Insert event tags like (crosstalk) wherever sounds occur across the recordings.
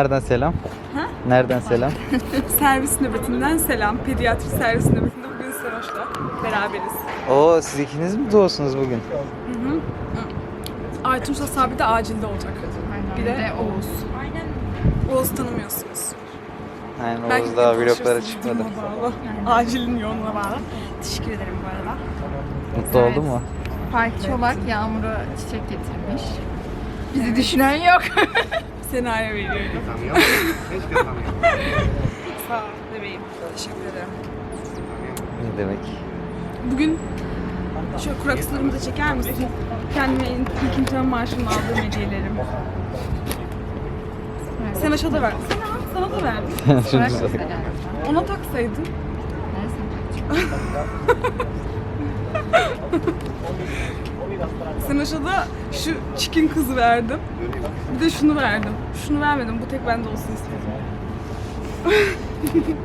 Nereden selam? Ha? Nereden selam? (laughs) Servis nöbetinden selam. Pediatri servis nöbetinde bugün Seroş'la beraberiz. Oo siz ikiniz mi doğusunuz bugün? Aytunç'la Sabri de acilde olacak. Bir de Oğuz. Oğuz tanımıyorsunuz. Aynen Belki Oğuz daha vloglara çıkmadı. Acilin yoğunluğuna bağlı. Teşekkür ederim bu arada. Mutlu oldu mu? Park Çolak Yağmur'a çiçek getirmiş. Bizi düşünen yok. (laughs) Sena'ya veriyorum. (laughs) Sağ ol bebeğim. Teşekkür ederim. Ne demek? Bugün şöyle kurakslarımı da çeker misin? Kendime ilk imtihan maaşımla aldığım hediyelerim. Sen aşağıda da ver. Sana, sana da verdim. (laughs) Ona taksaydın. Neyse. (laughs) Sen aşağıda şu çikin kızı verdim. Bir de şunu verdim. Şunu vermedim. Bu tek bende olsun istedim. (laughs)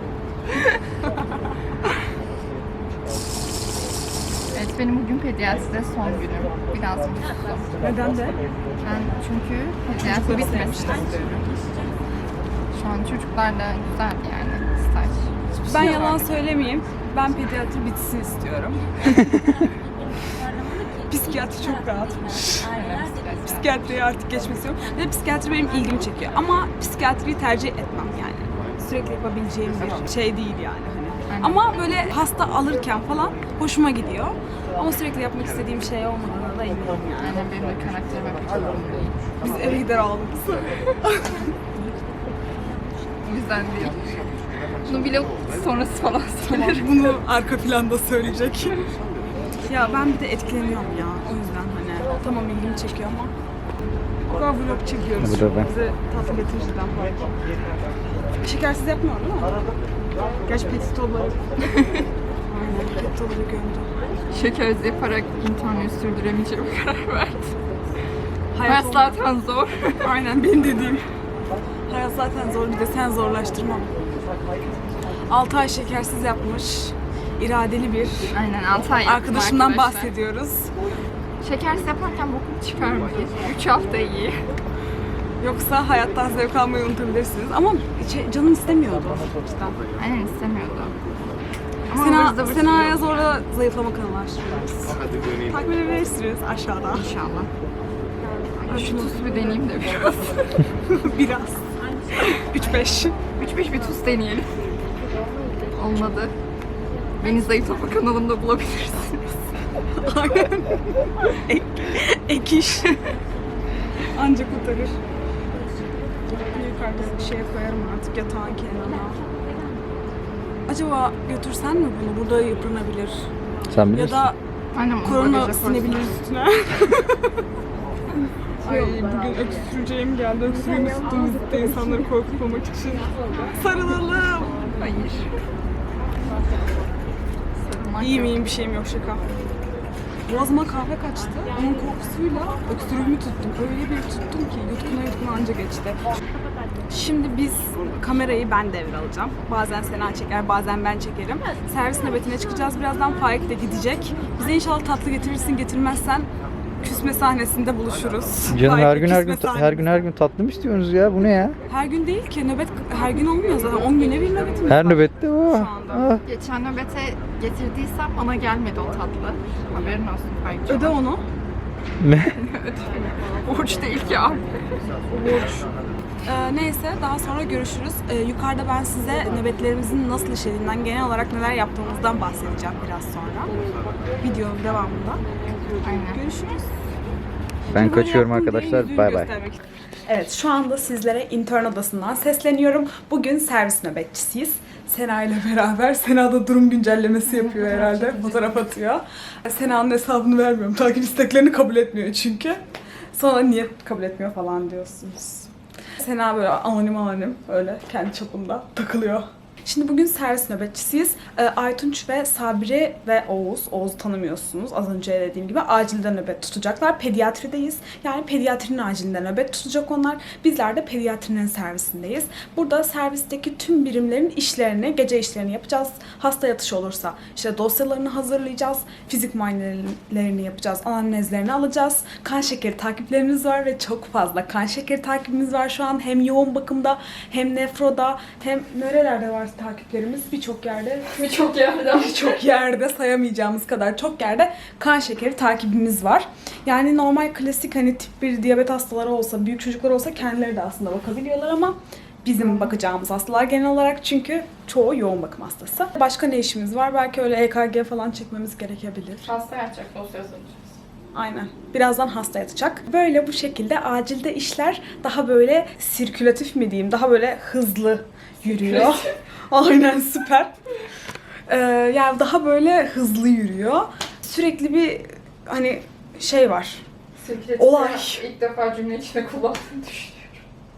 Evet benim bugün pediatride son günüm. Biraz mutluyum. Neden de? Ben çünkü pediatri bitmek istiyorum. Şu an çocuklarla güzel yani staj. Ben yalan söylemeyeyim. Ben pediatri bitsin istiyorum. (laughs) Psikiyatri çok rahatmış. Evet. Psikiyatriye artık geçmesi yok. Ve psikiyatri benim ilgimi çekiyor. Ama psikiyatriyi tercih etmem yani. Sürekli yapabileceğim bir şey değil yani. Hani. Aynen. Ama böyle hasta alırken falan hoşuma gidiyor. Ama sürekli yapmak istediğim şey olmadığına da eminim yani. Aynen benim de karakterime pek uygun değil. Biz eve gider ağlarız. O yüzden değil. Bunu vlog sonrası falan söylerim. bunu arka planda söyleyecek. ya ben bir de etkileniyorum ya. Tamam ilgimi çekiyor ama o kadar vlog çekiyoruz. Bu da ben. Bize tatlı getiriciden falan. Şekersiz yapmıyor değil mi? Gerçi petitoları. (laughs) Aynen petitoları gömdü. Şekersiz yaparak internet sürdüremeyeceğim karar verdim. Hayat Hayat zaten zor. (laughs) Aynen benim dediğim. Hayat zaten zor bir de sen zorlaştırma. 6 ay şekersiz yapmış. iradeli bir Aynen 6 ay arkadaşımdan arkadaşlar. bahsediyoruz. Şekersiz yaparken bokum çıkarmayın. 3 hafta iyi. Yoksa hayattan zevk almayı unutabilirsiniz. Ama şey, canım istemiyordu cidden. Aynen istemiyordu. Ama Sena, ıvır zıvır Sena'ya zorla zayıflama kanalı açtırıyoruz. Takip edebilirsiniz aşağıda. İnşallah. Ay, Şu tuz bir deneyeyim de biraz. (laughs) Biraz. 3-5. 3-5 bir tuz deneyelim. Olmadı. Beni zayıflama kanalımda bulabilirsiniz. Aynen. Ek, ek iş. Ancak kurtarır. Yukarıda bir şeye koyarım artık yatağın kenarına. Acaba götürsen mi bunu? Burada yıpranabilir. Sen Ya bilirsin. da onu korona sinebilir üstüne. (laughs) Ay bugün öksüreceğim geldi. Öksürüğümü tuttum zıttı insanları korkutmamak için. Sarılalım. Hayır. İyiyim iyiyim bir şeyim yok şaka. Boğazıma kahve kaçtı. Onun korkusuyla öksürüğümü tuttum. Öyle bir tuttum ki yutkuna yutkuna anca geçti. Şimdi biz kamerayı ben devralacağım. Bazen Sena çeker, bazen ben çekerim. Servis nöbetine çıkacağız. Birazdan Faik de gidecek. Bize inşallah tatlı getirirsin, getirmezsen küsme sahnesinde buluşuruz. Canım her gün her gün ta- her gün her gün tatlı mı istiyorsunuz ya? Bu ne ya? Her gün değil ki. Nöbet her gün olmuyor zaten. 10 güne bir nöbetimiz Her var. nöbette o. Şu anda. Ah. Geçen nöbete getirdiysem bana gelmedi o tatlı. Haberin olsun Faik'cim. Öde onu. Ne? Borç değil ki abi. Ee, neyse daha sonra görüşürüz. Ee, yukarıda ben size nöbetlerimizin nasıl işlediğinden, genel olarak neler yaptığımızdan bahsedeceğim biraz sonra. Videonun devamında. Aynen. Görüşürüz. Ben kaçıyorum arkadaşlar. Bay bay. Evet şu anda sizlere intern odasından sesleniyorum. Bugün servis nöbetçisiyiz. Sena ile beraber. Sena da durum güncellemesi yapıyor herhalde. Fotoğraf atıyor. Sena'nın hesabını vermiyorum. Takip isteklerini kabul etmiyor çünkü. Sonra niye kabul etmiyor falan diyorsunuz. Sena böyle anonim anonim öyle kendi çapında takılıyor. Şimdi bugün servis nöbetçisiyiz. Ee, Aytunç ve Sabri ve Oğuz, Oğuz'u tanımıyorsunuz. Az önce dediğim gibi acilde nöbet tutacaklar. Pediatrideyiz. Yani pediatrinin acilinde nöbet tutacak onlar. Bizler de pediatrinin servisindeyiz. Burada servisteki tüm birimlerin işlerini, gece işlerini yapacağız. Hasta yatışı olursa işte dosyalarını hazırlayacağız. Fizik muayenelerini yapacağız. Anamnezlerini alacağız. Kan şekeri takiplerimiz var ve çok fazla kan şekeri takibimiz var şu an. Hem yoğun bakımda hem nefroda hem nerelerde var takiplerimiz birçok yerde. (laughs) Birçok yerde. Birçok yerde sayamayacağımız kadar çok yerde kan şekeri takibimiz var. Yani normal klasik hani tip 1 diyabet hastaları olsa, büyük çocuklar olsa kendileri de aslında bakabiliyorlar ama bizim bakacağımız hastalar genel olarak çünkü çoğu yoğun bakım hastası. Başka ne işimiz var? Belki öyle EKG falan çekmemiz gerekebilir. Hasta yatacak dosya hazırlayacağız. Aynen. Birazdan hasta yatacak. Böyle bu şekilde acilde işler daha böyle sirkülatif mi diyeyim? Daha böyle hızlı yürüyor. (laughs) Aynen süper. Ee, yani daha böyle hızlı yürüyor. Sürekli bir hani şey var. Sekreter Olay. ilk defa cümle içinde kullandığını düşünüyorum.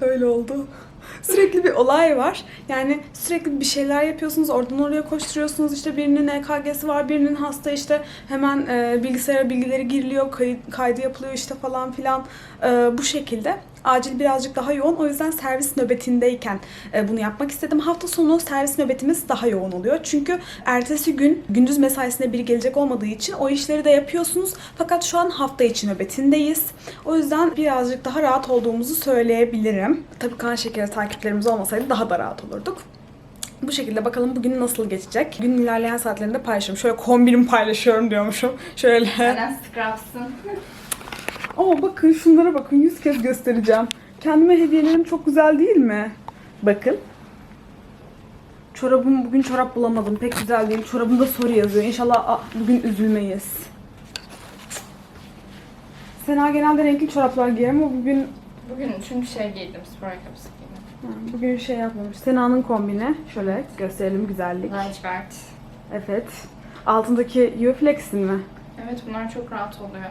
Öyle oldu. Sürekli bir olay var. Yani sürekli bir şeyler yapıyorsunuz. Oradan oraya koşturuyorsunuz. İşte birinin EKG'si var, birinin hasta işte hemen e, bilgisayara bilgileri giriliyor, kayıt, kaydı yapılıyor işte falan filan. E, bu şekilde. Acil birazcık daha yoğun. O yüzden servis nöbetindeyken e, bunu yapmak istedim. Hafta sonu servis nöbetimiz daha yoğun oluyor. Çünkü ertesi gün gündüz mesaisine biri gelecek olmadığı için o işleri de yapıyorsunuz. Fakat şu an hafta içi nöbetindeyiz. O yüzden birazcık daha rahat olduğumuzu söyleyebilirim. Tabii kan şekeri takiplerimiz olmasaydı daha da rahat olurduk. Bu şekilde bakalım bugün nasıl geçecek. Günün ilerleyen saatlerinde paylaşıyorum. Şöyle kombinimi paylaşıyorum diyormuşum. Şöyle. Aynen scrubs'ın. Ama (laughs) bakın şunlara bakın. Yüz kez göstereceğim. Kendime hediyelerim çok güzel değil mi? Bakın. Çorabım bugün çorap bulamadım. Pek güzel değil. Çorabımda soru yazıyor. İnşallah ah, bugün üzülmeyiz. Sena genelde renkli çoraplar giyer ama bugün Bugün çünkü şey giydim, spor ayakkabısı bugün şey yapmamış. Sena'nın kombini. Şöyle gösterelim güzellik. Lacivert. Evet. Altındaki Uflex'in mi? Evet bunlar çok rahat oluyor.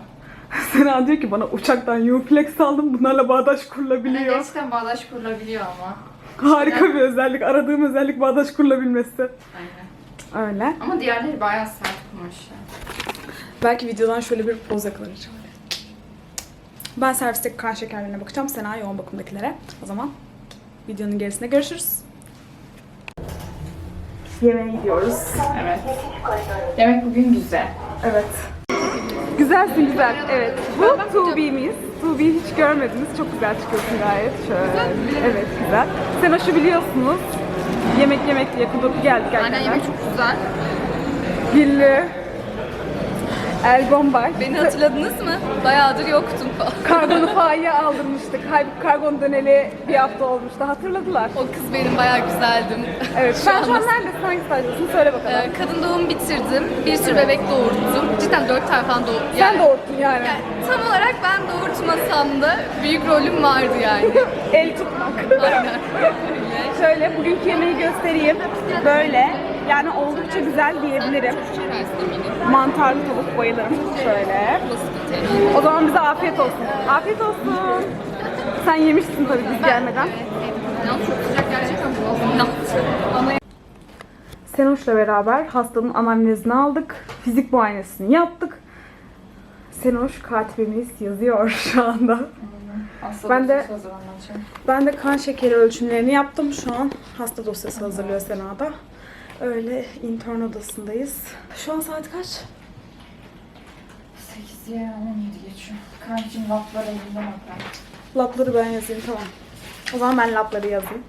(laughs) Sena diyor ki bana uçaktan Uflex aldım. Bunlarla bağdaş Yani kurulabiliyor. gerçekten bağdaş kurulabiliyor ama. Harika bir özellik. Aradığım özellik bağdaş kurulabilmesi. Aynen. Öyle. Ama diğerleri bayağı sert kumaşlı. Belki videodan şöyle bir poz yakalayacağım. Ben servisteki kan şekerlerine bakacağım. Sena yoğun bakımdakilere. O zaman videonun gerisinde görüşürüz. Yemeğe gidiyoruz. Evet. Yemek bugün güzel. Evet. Güzelsin güzel. Evet. Bu Tubi'miz. Tubi'yi hiç görmediniz. Çok güzel çıkıyorsun gayet. Şöyle. Evet güzel. Sena şu biliyorsunuz. Yemek yemek diye kudurup geldik Aynen yemek çok güzel. Güllü. El Bombay. Beni hatırladınız mı? Bayağıdır yoktum falan. Kargonu (laughs) Fahiye aldırmıştık. Halbuki kargon döneli bir hafta olmuştu. Hatırladılar. O kız benim bayağı güzeldim. Evet. Sen şu an neredesin? Hangi stajdasın? Söyle bakalım. Ee, kadın doğum bitirdim. Bir sürü bebek doğurttum. Cidden dört tane falan doğurdum. Sen doğurttun yani. yani tam olarak ben doğurtmasam da büyük rolüm vardı yani. (laughs) El tutmak. Aynen. (laughs) Şöyle bugünkü yemeği göstereyim. Böyle. Yani oldukça güzel diyebilirim. Mantarlı tavuk bayılırım. Şöyle. O zaman bize afiyet olsun. Afiyet olsun. Sen yemişsin tabii biz gelmeden. Senoş'la beraber hastanın anamnezini aldık. Fizik muayenesini yaptık. Senoş katibimiz yazıyor (laughs) şu anda. Hasta Ben de-. Ben de kan şekeri ölçümlerini yaptım. Şu an hasta dosyası hazırlıyor Sena'da. Öyle intern odasındayız. Şu an saat kaç? 8'ye 17 geçiyor. Kancım laflar elinden atar. Labları ben yazayım tamam. O zaman ben labları yazayım.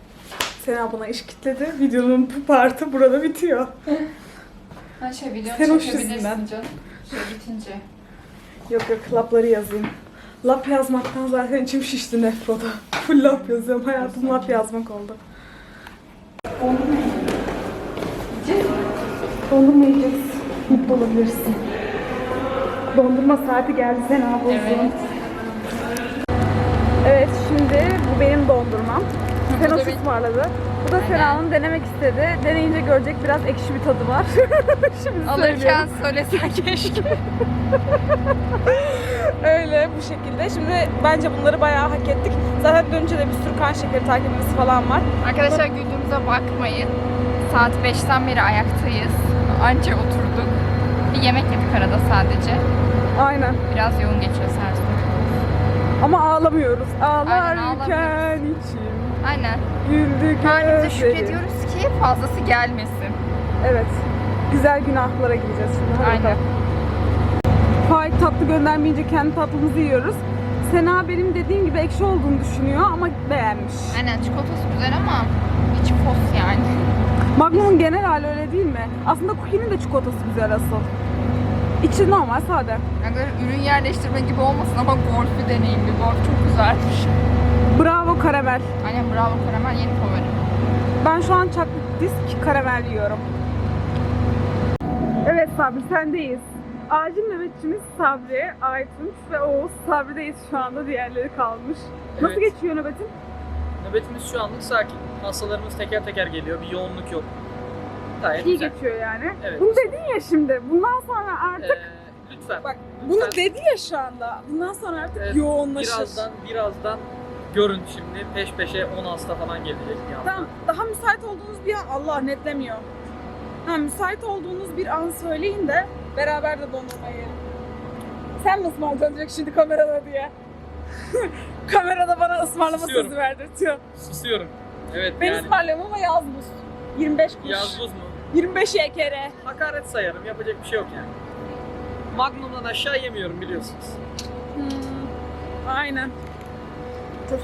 Sena bana iş kitledi. Videonun bu partı burada bitiyor. (laughs) Ha şey video Sen çekebilirsin yüzünden. canım. Şey bitince. Yok yok labları yazayım. Lap yazmaktan zaten içim şişti nefroda. Full lap yazıyorum. Hayatım lap yazmak oldu. Dondurma yiyeceğiz. Mutlu olabilirsin. Dondurma saati geldi Sena bozdu. Evet. Evet şimdi bu benim dondurmam. Sena ısmarladı. Bu da Sena'nın denemek istedi. Deneyince görecek biraz ekşi bir tadı var. (laughs) şimdi Alırken söylesen keşke. (laughs) Öyle bu şekilde. Şimdi bence bunları bayağı hak ettik. Zaten dönünce de bir sürü kan şekeri takibimiz falan var. Arkadaşlar güldüğümüze bakmayın. Saat 5'ten beri ayaktayız. Anca oturduk. Bir yemek yedik arada sadece. Aynen. Biraz yoğun geçiyor servis. Ama ağlamıyoruz. Ağlarken içim Aynen. güldü Halimize şükrediyoruz ki fazlası gelmesin. Evet. Güzel günahlara gireceğiz şimdi. Hadi Aynen. bakalım. Faik tatlı göndermeyince kendi tatlımızı yiyoruz. Sena benim dediğim gibi ekşi olduğunu düşünüyor ama beğenmiş. Aynen çikolatası güzel ama içi fos yani. Magnum'un genel hali öyle değil mi? Aslında Cookie'nin de çikolatası güzel asıl. İçi normal sade. Yani böyle ürün yerleştirme gibi olmasın ama golfü deneyimli. Golf çok güzelmiş. Bravo karamel. Aynen bravo karamel yeni favorim. Ben şu an chocolate disk karamel yiyorum. Evet Sabri sendeyiz. Acil nöbetçimiz Sabri, Aytunç ve Oğuz. Sabri'deyiz şu anda diğerleri kalmış. Nasıl Evet. geçiyor nöbetin? Nöbetimiz şu anlık sakin. Hastalarımız teker teker geliyor. Bir yoğunluk yok. Gayet İyi güzel. geçiyor yani. Evet. Bunu dedin ya şimdi. Bundan sonra artık Ee, lütfen. Bak, lütfen, bunu dedi ya şu anda. Bundan sonra artık Evet, yoğunlaşır. Birazdan, birazdan görün şimdi. Peş peşe 10 hasta falan gelecek bir anda. Tamam, daha müsait olduğunuz bir an Allah netlemiyor. Ha, müsait olduğunuz bir an söyleyin de beraber de dondurma yiyelim. Sen mi ısmarlayacaksın direkt şimdi kamerada diye? (laughs) kamerada bana ısmarlama Susuyorum. sözü verdirtiyor. Susuyorum. Evet Ben yani. ısmarlıyorum ama yaz buz. 25 kuruş. Yaz buz mu? 25 YKR. Hakaret sayarım. Yapacak bir şey yok yani. Magnum'dan aşağı yemiyorum biliyorsunuz. Hmm, aynen. Dur.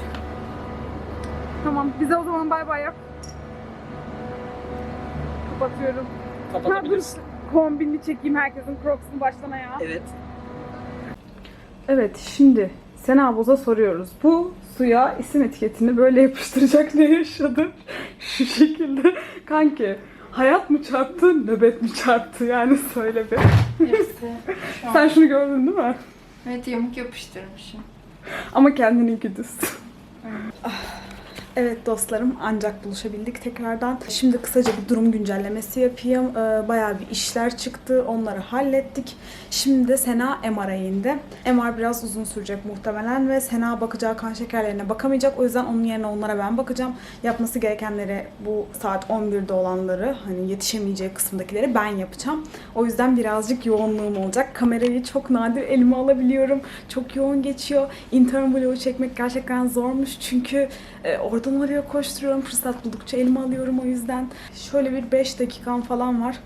Tamam, bize o zaman bay bay yap. Kapatıyorum. Ha dur, kombinli çekeyim herkesin Crocs'unu baştan ayağa. Evet. Evet, şimdi Sena Boz'a soruyoruz. Bu suya isim etiketini böyle yapıştıracak ne yaşadı? (laughs) Şu şekilde. Kanki, hayat mı çarptı, nöbet mi çarptı? Yani söyle bir. Hepsi (laughs) şu Sen şunu gördün değil mi? Evet yamuk yapıştırmışım. Ama kendininki düz. Evet dostlarım ancak buluşabildik tekrardan. Şimdi kısaca bir durum güncellemesi yapayım. Ee, bayağı bir işler çıktı. Onları hallettik. Şimdi de Sena MR'a indi. MR biraz uzun sürecek muhtemelen ve Sena bakacağı kan şekerlerine bakamayacak. O yüzden onun yerine onlara ben bakacağım. Yapması gerekenleri bu saat 11'de olanları hani yetişemeyeceği kısımdakileri ben yapacağım. O yüzden birazcık yoğunluğum olacak. Kamerayı çok nadir elime alabiliyorum. Çok yoğun geçiyor. Intern vlogu çekmek gerçekten zormuş çünkü e, oradan oraya koşturuyorum. Fırsat buldukça elime alıyorum o yüzden. Şöyle bir 5 dakikam falan var.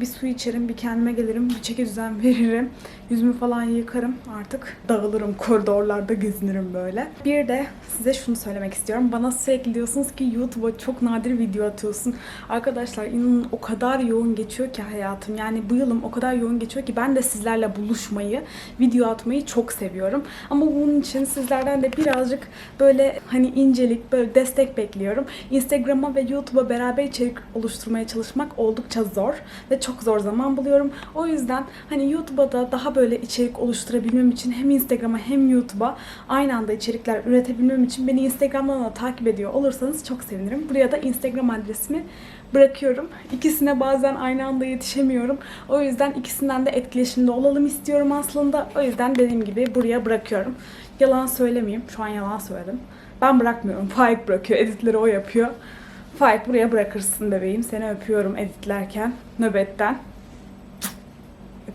Bir su içerim, bir kendime gelirim, bir çeki düzen veririm. Yüzümü falan yıkarım artık. Dağılırım, koridorlarda gezinirim böyle. Bir de size şunu söylemek istiyorum. Bana sürekli diyorsunuz ki YouTube'a çok nadir video atıyorsun. Arkadaşlar inanın o kadar yoğun geçiyor ki hayatım. Yani bu yılım o kadar yoğun geçiyor ki ben de sizlerle buluşmayı, video atmayı çok seviyorum. Ama bunun için sizlerden de birazcık böyle hani incelik, böyle destek bekliyorum. Instagram'a ve YouTube'a beraber içerik oluşturmaya çalışmak oldukça zor ve çok zor zaman buluyorum. O yüzden hani YouTube'a da daha böyle içerik oluşturabilmem için hem Instagram'a hem YouTube'a aynı anda içerikler üretebilmem için beni Instagram'dan da takip ediyor olursanız çok sevinirim. Buraya da Instagram adresimi bırakıyorum. İkisine bazen aynı anda yetişemiyorum. O yüzden ikisinden de etkileşimde olalım istiyorum aslında. O yüzden dediğim gibi buraya bırakıyorum. Yalan söylemeyeyim. Şu an yalan söyledim. Ben bırakmıyorum. (laughs) Faik bırakıyor. Editleri o yapıyor. Faik buraya bırakırsın bebeğim. Seni öpüyorum editlerken. Nöbetten.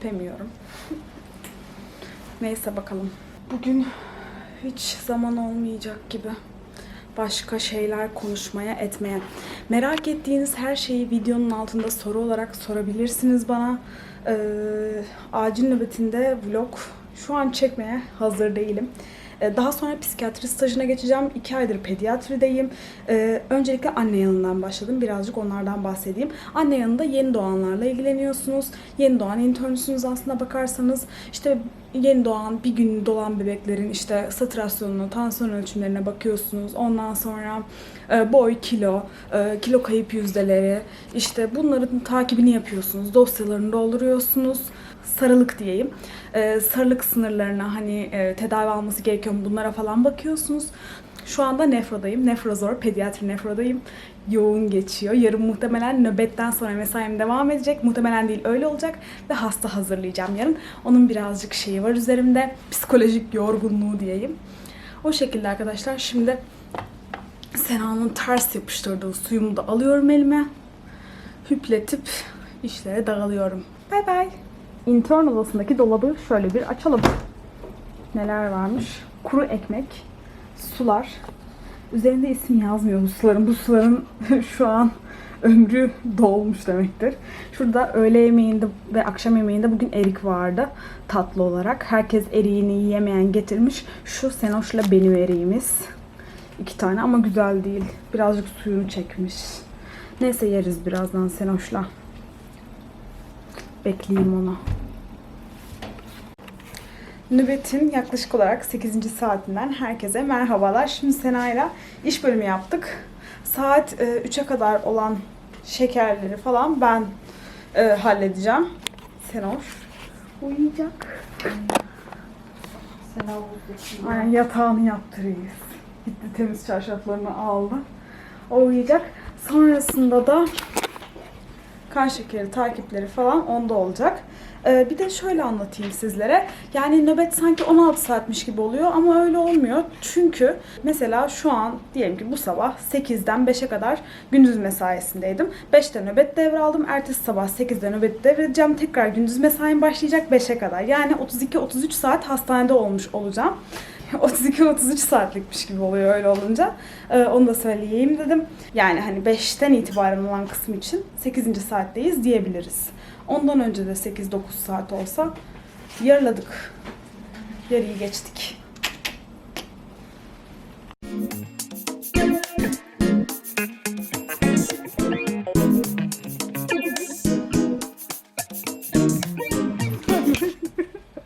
Öpemiyorum. Neyse bakalım. Bugün hiç zaman olmayacak gibi başka şeyler konuşmaya, etmeye. Merak ettiğiniz her şeyi videonun altında soru olarak sorabilirsiniz bana. Ee, acil nöbetinde vlog şu an çekmeye hazır değilim. Ee, Daha sonra psikiyatri stajına geçeceğim. İki aydır pediatrideyim. Ee, öncelikle anne yanından başladım. Birazcık onlardan bahsedeyim. Anne yanında yeni doğanlarla ilgileniyorsunuz. Yeni doğan internsünüz aslında bakarsanız. İşte yeni doğan, bir gün dolan bebeklerin işte satürasyonuna, tansiyon ölçümlerine bakıyorsunuz. Ondan sonra e, boy, kilo, e, kilo kayıp yüzdeleri, işte bunların takibini yapıyorsunuz. Dosyalarını dolduruyorsunuz. Sarılık diyeyim. E, sarılık sınırlarına hani e, tedavi alması gerekiyor mu bunlara falan bakıyorsunuz. Şu anda nefrodayım. Nefrozor, pediatri nefrodayım. Yoğun geçiyor. Yarın muhtemelen nöbetten sonra mesaim devam edecek. Muhtemelen değil öyle olacak. Ve hasta hazırlayacağım yarın. Onun birazcık şeyi var üzerimde. Psikolojik yorgunluğu diyeyim. O şekilde arkadaşlar. Şimdi Sena'nın ters yapıştırdığı suyumu da alıyorum elime. hüpletip işlere dağılıyorum. Bay bay. İntern odasındaki dolabı şöyle bir açalım. Neler varmış? Kuru ekmek, sular. Üzerinde isim yazmıyor bu suların. Bu suların (laughs) şu an ömrü dolmuş demektir. Şurada öğle yemeğinde ve akşam yemeğinde bugün erik vardı tatlı olarak. Herkes eriğini yiyemeyen getirmiş. Şu Senoş'la benim eriğimiz. İki tane ama güzel değil. Birazcık suyunu çekmiş. Neyse yeriz birazdan Senoş'la. Bekleyeyim onu. Nöbetin yaklaşık olarak 8. saatinden herkese merhabalar. Şimdi Sena'yla iş bölümü yaptık. Saat e, 3'e kadar olan şekerleri falan ben e, halledeceğim. Senoş uyuyacak. Aynen yatağını yaptırıyız. Gitti temiz çarşaflarını aldı. O uyuyacak. Sonrasında da kan şekeri takipleri falan onda olacak. Ee, bir de şöyle anlatayım sizlere. Yani nöbet sanki 16 saatmiş gibi oluyor ama öyle olmuyor. Çünkü mesela şu an diyelim ki bu sabah 8'den 5'e kadar gündüz mesaisindeydim. 5'te nöbet devraldım. Ertesi sabah 8'de nöbet devredeceğim. Tekrar gündüz mesaim başlayacak 5'e kadar. Yani 32-33 saat hastanede olmuş olacağım. (laughs) 32-33 saatlikmiş gibi oluyor öyle olunca. Ee, onu da söyleyeyim dedim. Yani hani 5'ten itibaren olan kısım için 8. saatteyiz diyebiliriz. Ondan önce de 8-9 saat olsa yarıladık. Yarıyı geçtik. (laughs)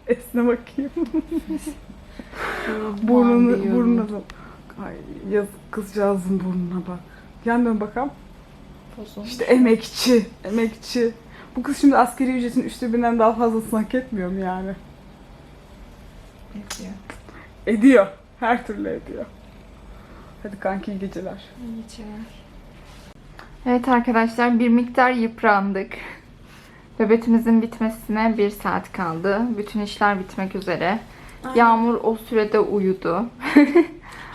Esne bakayım. (laughs) Burnunu, burnuna bak. Ay yazık kızcağızın burnuna bak. Yan dön bakalım. İşte emekçi, emekçi. Bu kız şimdi askeri ücretin üçte birinden daha fazlasını hak etmiyor mu yani? Ediyor. Ediyor. Her türlü ediyor. Hadi kanki iyi geceler. Evet arkadaşlar bir miktar yıprandık. Nöbetimizin bitmesine bir saat kaldı. Bütün işler bitmek üzere. Yağmur o sürede uyudu.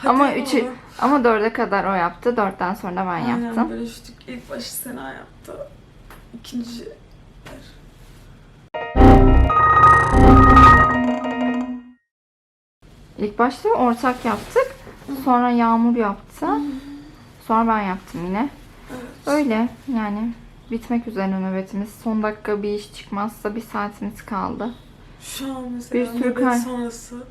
ama üçü ama dörde kadar o yaptı. Dörtten sonra ben yaptım. bölüştük. İlk başı Sena yaptı. İkinci İlk başta ortak yaptık. Sonra Yağmur yaptı. Sonra ben yaptım yine. Öyle yani bitmek üzere nöbetimiz. Son dakika bir iş çıkmazsa bir saatimiz kaldı. Şu an mesela Bir sürü kay- sonrası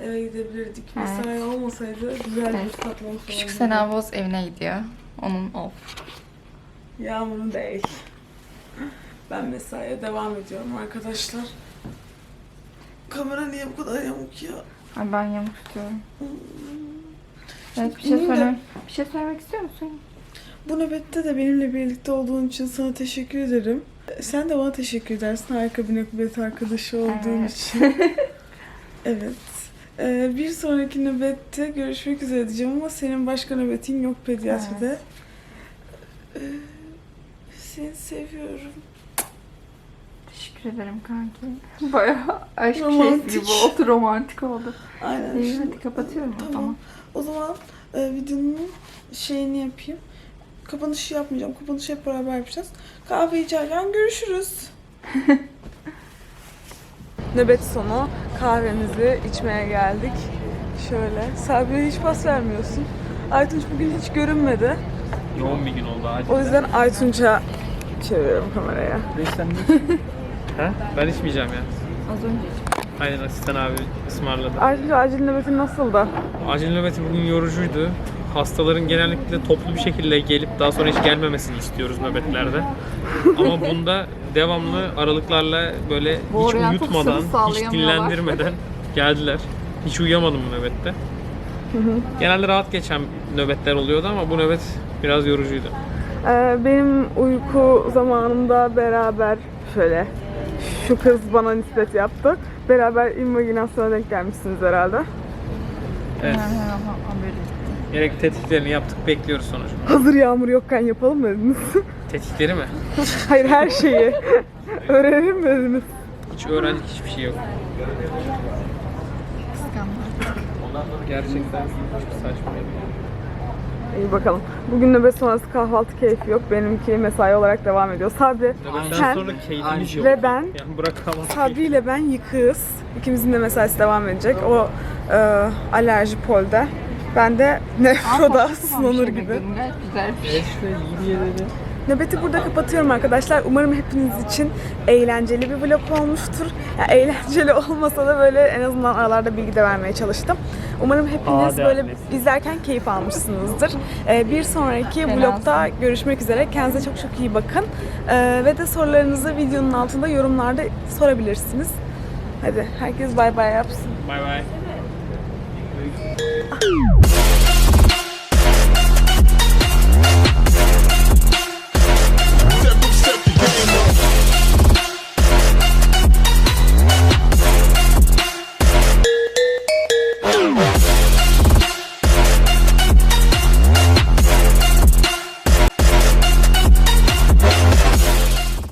eve gidebilirdik. Evet. Mesai olmasaydı güzel Evet. bir tatlamış Küçük. Sena Boz evine gidiyor. Onun off. Yağmur'un değil. Ben mesaiye devam ediyorum arkadaşlar. Kamera niye bu kadar yamuk ya? Ay ben yamuk tutuyorum. Evet bir şey, Benim de- söyle bir şey söylemek istiyor musun? Bu nöbette de benimle birlikte olduğun için sana teşekkür ederim. Sen de bana teşekkür edersin harika bir nöbet arkadaşı olduğun Evet. için. (laughs) evet. Ee, bir sonraki nöbette görüşmek üzere diyeceğim ama senin başka nöbetin yok pediatride. Ee, seni seviyorum. Teşekkür ederim kanki. (laughs) Bayağı aşk Romantik. şeysi gibi oldu. Romantik oldu. Aynen. Şimdi- hadi kapatıyorum o Tamam. zaman. O zaman e, videonun şeyini yapayım. Kapanışı yapmayacağım. Kapanışı hep beraber yapacağız. Kahve içerken görüşürüz. (laughs) Nöbet sonu kahvemizi içmeye geldik. Şöyle. Sabri'ye hiç pas vermiyorsun. Aytunç bugün hiç görünmedi. Yoğun bir gün oldu acil. O yüzden Aytunç'a çeviriyorum kameraya. (laughs) ha? Ben içmeyeceğim ya. Az önce Aynen asistan abi ısmarladı. Aytunç acil nöbetin nasıldı? Acil nöbeti bugün yorucuydu. Hastaların genellikle toplu bir şekilde gelip daha sonra hiç gelmemesini istiyoruz nöbetlerde. Ama bunda devamlı aralıklarla böyle hiç Oryantal uyutmadan, sınıf hiç sağlayamıyorlar. dinlendirmeden geldiler. Hiç uyuyamadım bu nöbette. Genelde rahat geçen nöbetler oluyordu ama bu nöbet biraz yorucuydu. Ee, benim uyku zamanımda beraber şöyle şu kız bana nispet yaptı. Beraber imaginasyona denk gelmişsiniz herhalde. Evet. Gerek tetkiklerini yaptık, bekliyoruz sonucu. Hazır yağmur yokken yapalım mı dediniz? (laughs) Tetkikleri mi? Hayır her şeyi. Öğrenelim mi dediniz? Hiç öğrendik hiçbir şey yok. Gerçekten çok saçma. İyi bakalım. Bugün nöbet sonrası kahvaltı keyfi yok. Benimki mesai olarak devam ediyor. Sabri, sen sonra keyfimiz yok. ve ben Yani bırakamam. Sabri ile ben yıkığız. İkimizin de mesaisi devam edecek. O e, alerji polde. Ben de nefroda (laughs) sınanır gibi. Gayet güzel bir şey. Nöbeti burada kapatıyorum arkadaşlar. Umarım hepiniz için eğlenceli bir vlog olmuştur. Ya eğlenceli (laughs) olmasa da böyle en azından aralarda bilgi de vermeye çalıştım. Umarım hepiniz Aa, böyle izlerken keyif almışsınızdır. Ee, bir sonraki vlogda görüşmek üzere. Kendinize çok çok iyi bakın. Ee, ve de sorularınızı videonun altında yorumlarda sorabilirsiniz. Hadi herkes bay bay yapsın. Bay bay. Oh.